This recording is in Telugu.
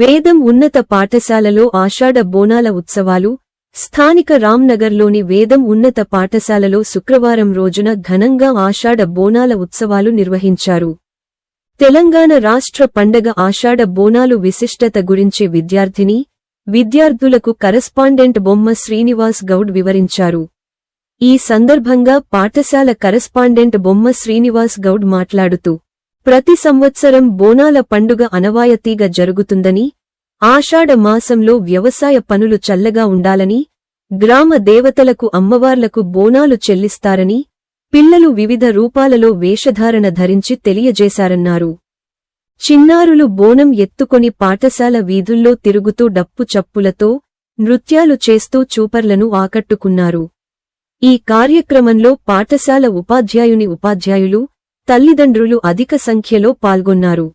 వేదం ఉన్నత పాఠశాలలో ఆషాఢ బోనాల ఉత్సవాలు స్థానిక రామ్నగర్లోని వేదం ఉన్నత పాఠశాలలో శుక్రవారం రోజున ఘనంగా ఆషాఢ బోనాల ఉత్సవాలు నిర్వహించారు. తెలంగాణ రాష్ట్ర పండగ ఆషాఢ బోనాలు విశిష్టత గురించి విద్యార్థిని విద్యార్థులకు కరస్పాండెంట్ బొమ్మ శ్రీనివాస్ గౌడ్ వివరించారు. ఈ సందర్భంగా పాఠశాల కరస్పాండెంట్ బొమ్మ శ్రీనివాస్ గౌడ్ మాట్లాడుతూ ప్రతి సంవత్సరం బోనాల పండుగ అనవాయతీగా జరుగుతుందని ఆషాఢ మాసంలో వ్యవసాయ పనులు చల్లగా ఉండాలని గ్రామ దేవతలకు అమ్మవార్లకు బోనాలు చెల్లిస్తారని పిల్లలు వివిధ రూపాలలో వేషధారణ ధరించి తెలియజేశారన్నారు. చిన్నారులు బోనం ఎత్తుకొని పాఠశాల వీధుల్లో తిరుగుతూ డప్పు చప్పులతో నృత్యాలు చేస్తూ చూపర్లను ఆకట్టుకున్నారు. ఈ కార్యక్రమంలో పాఠశాల ఉపాధ్యాయుని ఉపాధ్యాయులు తల్లిదండ్రులు అధిక సంఖ్యలో పాల్గొన్నారు.